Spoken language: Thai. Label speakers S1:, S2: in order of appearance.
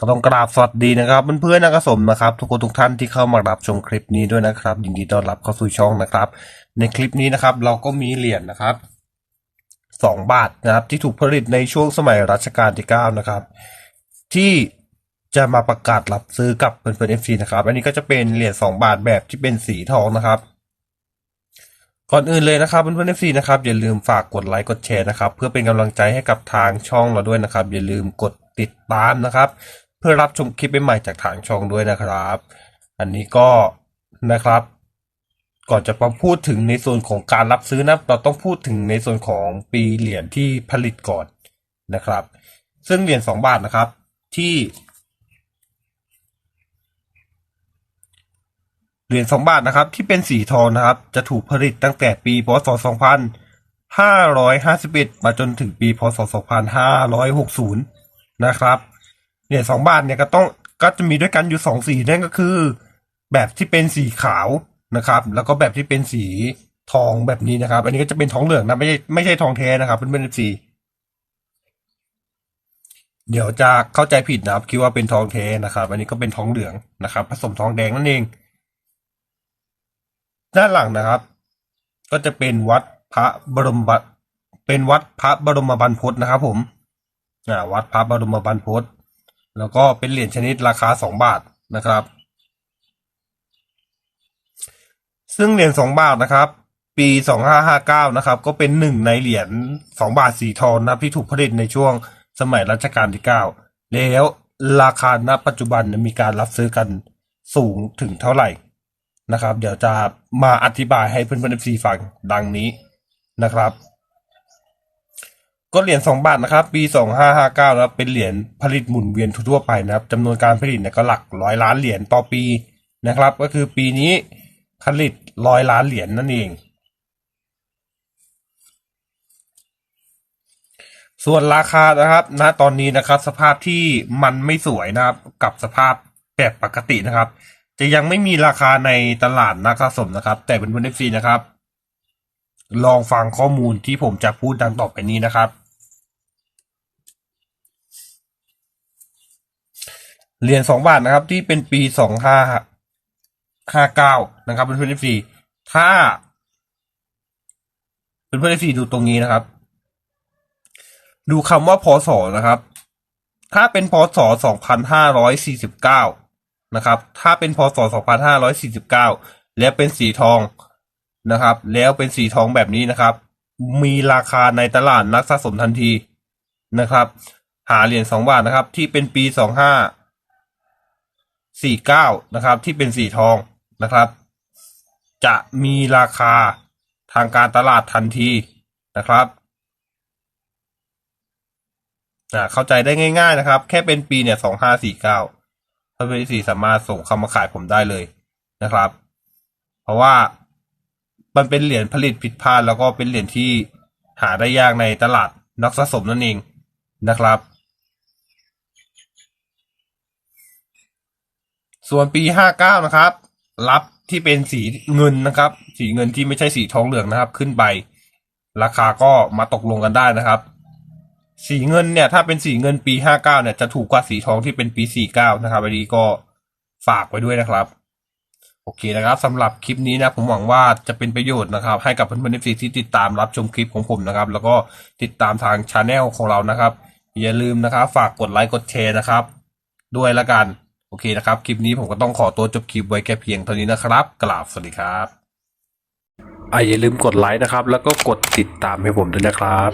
S1: ก็ต้องกราบสวัสดีนะครับเพื่อนๆนักสมนะครับ ทุกคนทุกท่านที่เข้ามารับชมคลิปนี้ด้วยนะครับ ยินดีต้อนรับเข้าสู่ช่องนะครับ ในคลิปนี้นะครับ เราก็มีเหรียญนะครับสองบาทนะครับ ที่ถูกผลิตในช่วงสมัยรัชกาลที่เก้านะครับ ที่จะมาประกาศรับซื้อกับเพื่อนๆเอฟซีนะครับ อันนี้ก็จะเป็นเหรียญสองบาทแบบที่เป็นสีทองนะครับก่อนอื่นเลยนะครับเพื่อนๆเอฟซีนะครับอย่าลืมฝากกดไลค์กดแชร์นะครับ เพื่อเป็นกำลังใจให้กับทางช่องเราด้วยนะครับ อย่าลืมกดติดตามนะครับ เพื่อรับชมคลิปใหม่ๆจากทางช่องด้วยนะครับ อันนี้ก็นะครับ ก่อนจะมาพูดถึงในส่วนของการรับซื้อนะเราต้องพูดถึงในส่วนของปีเหรียญที่ผลิตก่อนนะครับ ซึ่งเหรียญสองบาทนะครับ ที่เหรียญสองบาทนะครับ ที่เป็นสีทองนะครับ จะถูกผลิตตั้งแต่ปีพศ 2551 มาจนถึงปีพศ 2560 นะครับ เหรียสองบาทเนี่ยก็ต้องก็จะมีด้วยกันอยู่สองสีนั่นก็คือ แบบที่เป็นสีขาวนะครับ แล้วก็แบบที่เป็นสีทองแบบนี้นะครับ อันนี้ก็จะเป็นทองเหลืองนะไม่ใช่ไม่ใช่ทองแท้นะครับเป็นเป็นสีเดี๋ยวจะเข้าใจผิดนะครับ คิดว่าเป็นทองแท้นะครับ อันนี้ก็เป็นทองเหลืองนะครับ ผสมทองแดงนั่นเอง ด้านหลังนะครับ ก็จะเป็นวัดพระบรมบเป็นวัดพระบรมบรรพตนะครับ ผมอ่าวัดพระบรมบรรพต แล้วก็เป็นเหรียญชนิดราคาสองบาทนะครับ ซึ่งเหรียญสองบาทนะครับ ปีสองห้าห้าเก้านะครับ ก็เป็นหนึ่งในเหรียญสองบาทสีทองนับที่ถูกผลิตในช่วงสมัยรัชกาลที่เก้าแล้วราคาณปัจจุบันมีการรับซื้อกันสูงถึงเท่าไหร่นะครับ เดี๋ยวจะมาอธิบายให้เพื่อนๆ FC ฟังดังนี้นะครับ ก็เหรียญสองบาทนะครับ ปีสองห้าห้าเก้านะครับเป็นเหรียญผลิตหมุนเวียนทั่วไปนะครับจำนวนการผลิตเนี่ยก็หลักร้อยล้านเหรียญต่อปีนะครับ ก็คือปีนี้ผลิตร้อยล้านเหรียญนั่นเอง ส่วนราคานะครับ ณตอนนี้นะครับ สภาพที่มันไม่สวยนะครับ กับสภาพแบบปกตินะครับ จะยังไม่มีราคาในตลาดนักสะสมนะครับ แต่เป็นบนเอฟซีนะครับ ลองฟังข้อมูลที่ผมจะพูดดังต่อไปนี้นะครับ เหรียญสองบาทนะครับ ที่เป็นปีสองห้าห้าเก้านะครับเป็นเพื่อนเอฟซีถ้าเป็นเพื่อนเอฟซีดูตรงนี้นะครับ ดูคำว่าพศนะครับ ถ้าเป็นพศสองพันห้าร้อยสี่สิบเก้านะครับ ถ้าเป็นพศ2549แล้วเป็นสีทอง นะครับ แล้วเป็นสีทองแบบนี้นะครับ มีราคาในตลาดนักสะสมทันทีนะครับ หาเหรียญสองบาทนะครับ ที่เป็นปี2549นะครับ ที่เป็นสีทองนะครับ จะมีราคาทางการตลาดทันทีนะครับเข้าใจได้ง่าย ๆ นะครับ แค่เป็นปีเนี่ย2549ถ้าเป็นสีสามารถส่งเข้ามาขายผมได้เลยนะครับ เพราะว่า มันเป็นเหรียญผลิตผิดพลาดแล้วก็เป็นเหรียญที่หาได้ยากในตลาดนักสะสมนั่นเองนะครับ ส่วนปีห้าเก้านะครับ รับที่เป็นสีเงินนะครับ สีเงินที่ไม่ใช่สีทองเหลืองนะครับ ขึ้นไป ราคาก็มาตกลงกันได้นะครับ สีเงินเนี่ย ถ้าเป็นสีเงินปีห้าเก้านี่ยจะถูกกว่าสีทองที่เป็นปีสี่เก้านะครับอันนี้ก็ฝากไว้ด้วยนะครับ โอเคนะครับสำหรับคลิปนี้นะผมหวังว่าจะเป็นประโยชน์นะครับ ให้กับเพื่อนๆที่ติดตามรับชมคลิปของผมนะครับ แล้วก็ติดตามทางชาแนลของเรานะครับ อย่าลืมนะครับ ฝากกดไลค์กดแชร์นะครับ ด้วยละกัน โอเคนะครับ คลิปนี้ผมก็ต้องขอตัวจบคลิปไว้แค่เพียงเท่านี้นะครับ กราบสวัสดีครับอ่าอย่าลืมกดไลค์นะครับ แล้วก็กดติดตามให้ผมด้วยนะครับ